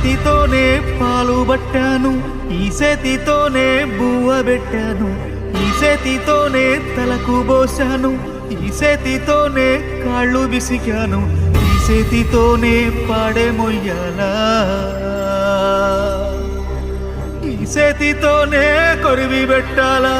చేతితోనే పాలు పట్టాను ఈ చేతితోనే బువ్వ పెట్టాను ఈ చేతితోనే తలకు పోసాను ఈ చేతితోనే కాళ్ళు బిసికాను ఈ చేతితోనే పాడే మొయ్యాలా. ఈ చేతితోనే కొరివి పెట్టాలా.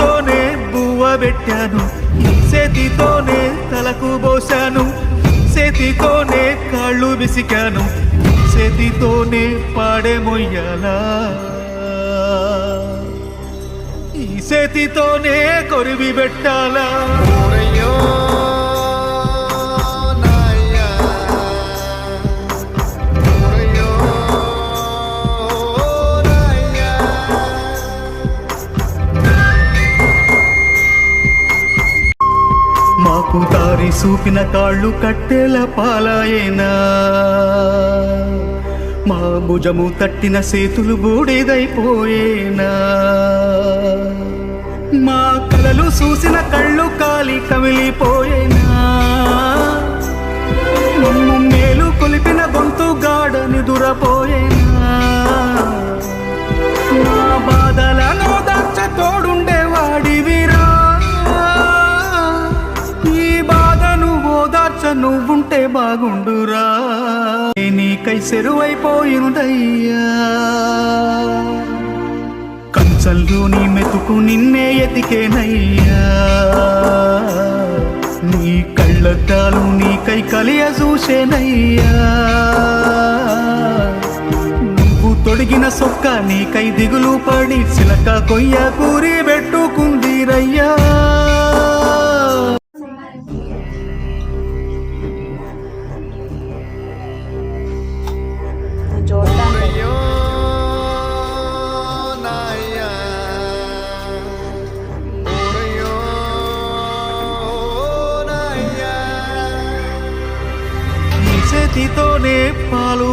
చేతితోనే బువ్వ పెట్టాను. ఈ చేతితోనే తలకు పోసాను చేతితోనే కాళ్ళు విసికాను. చేతితోనే పాడే మొయ్యాలా? ఈ చేతితోనే కొరివి పెట్టాలా? మాకు దారి చూపిన కాళ్ళు కట్టెల పాలాయేనా? మా భుజము తట్టిన సేతులు బూడిదైపోయేనా? మా కలలు చూసిన కళ్ళు కాలి కమిలిపోయేనా? బాగుండురా. నీకై సెరువైపోయినదయ్యా కంచల్లు నీ మెతుకు నిన్నే ఎతికేనయ్యా. నీ కళ్ళద్దాలు నీకై కలియ చూసేనయ్యా. నువ్వు తొడిగిన సొక్క నీకై దిగులు పడి చిలక కొయ్య కూరి పెట్టుకుందిరయ్యా.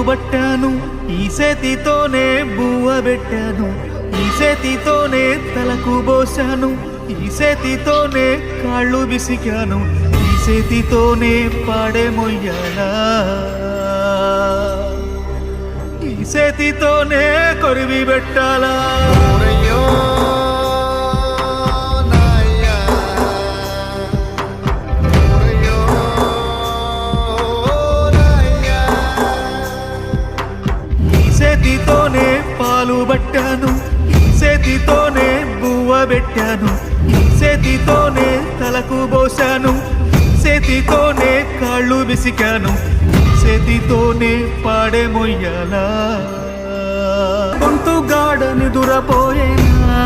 పాలు పట్టాను ఈ చేతితోనే బువ్వ పెట్టాను ఈ చేతితోనే తలకు పోసాను ఈ చేతితోనే కాళ్ళు బిసికాను ఈ చేతితోనే పాడే మొయ్యాలా. ఈ చేతితోనే కొరివి పెట్టాలా చేతితోనే తలకు పోసాను చేతితోనే కాళ్ళు విసికాను చేతితోనే పాడే మొయ్యాలా? గొంతు గాడని దురపోయేనా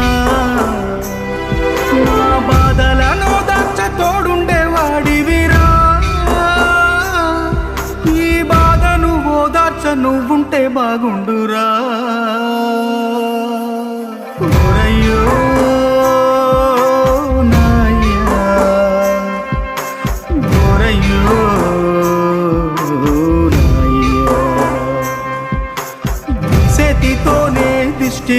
నా బాధలను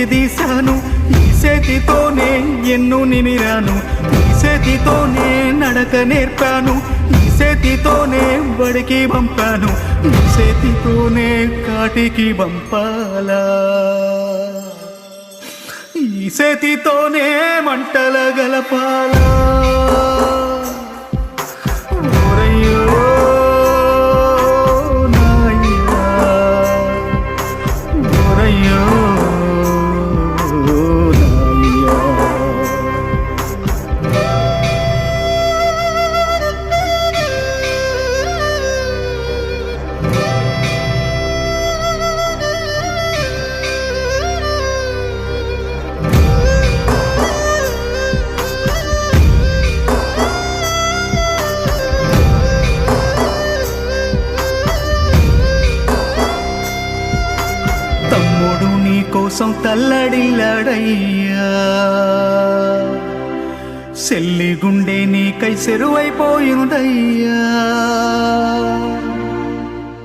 తీశాను ఈ చేతితోనే ఎన్ను నిమిరాను ఈ చేతితోనే నడక నేర్పాను ఈ చేతితోనే బడికి పంపాను ఈ చేతితోనే కాటికి పంపాలా. ఈ చేతితోనే మంటల గలపాలా. తమ్ముడు నీ కోసం తల్లడిల్లాడయ్యా. సెల్లి గుండె నీకై సెరువైపోయినదయ్యా.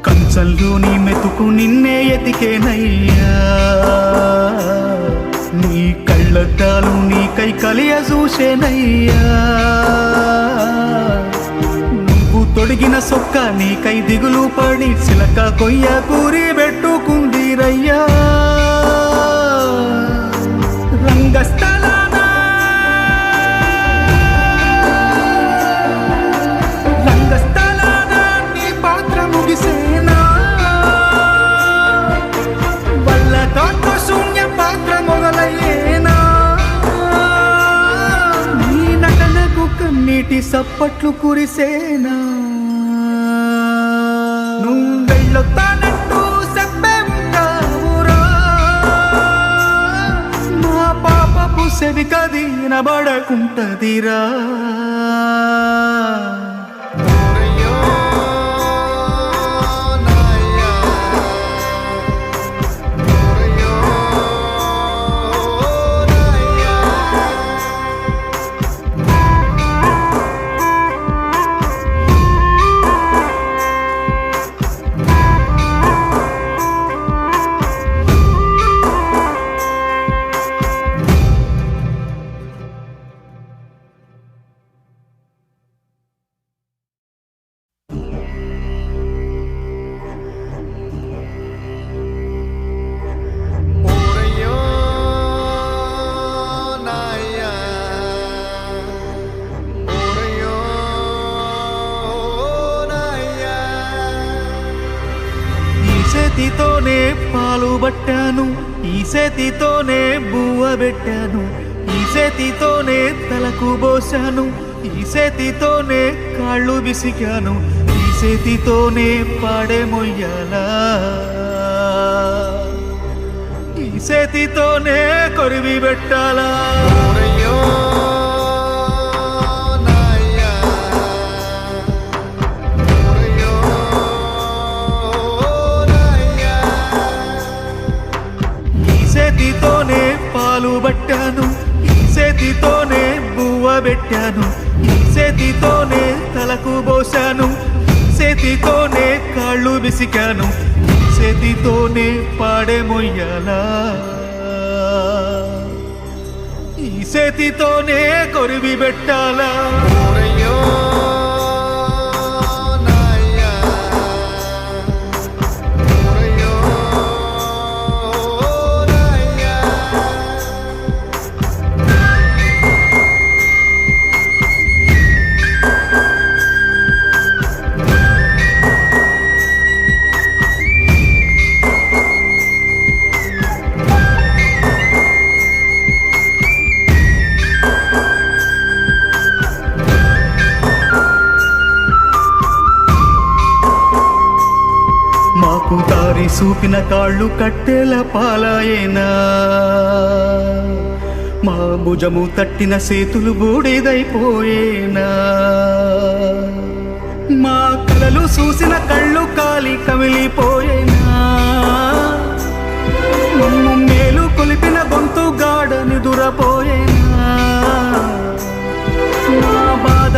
కంచ నీ మెతుకు నిన్నే ఎతికేనయ్యా. నీ కళ్ళద్దాలు నీకై కలియ చూసేనయ్యా. నువ్వు తొడిగిన సొక్క నీకై దిగులు పడి చిలక కొయ్య కూరి పెట్టుకుందిరయ్యా రంగస్థలానా. రంగస్థలాన నీ పాత్ర ముగిసేనా. వల్లతో శూన్య పాత్ర మొదలయ్యేనా. నీ నటనకు కన్నీటి సప్పట్లు కురిసేనా. నువ్వెళ్ళొత్తానంటూ సెవికదీనబడకుంటదిరా చేతితోనే పాలు పట్టాను ఈ చేతితోనే బువ్వ పెట్టాను ఈ చేతితోనే తలకు పోసాను ఈ చేతితోనే కాళ్ళు విసికాను ఈ చేతితోనే పాడే మొయ్యాలా. ఈ చేతితోనే కొరివి పెట్టాలా. బువ్వ పెట్టాను చేతితోనే తలకు పోశాను. చేతితోనే కాళ్ళు విసికాను. చేతితోనే పాడే మొయ్యాలా. ఈ చేతితోనే కొరివి పెట్టాలా. సూపిన కాళ్ళు కట్టెల పాలాయేనా? మా భుజము తట్టిన సేతులు బూడిదైపోయేనా? మా కలలు చూసిన కళ్ళు కాలి కమిలిపోయేనా? మేలు కొలిపిన గొంతు గాడ నిదురపోయేనా? బాధ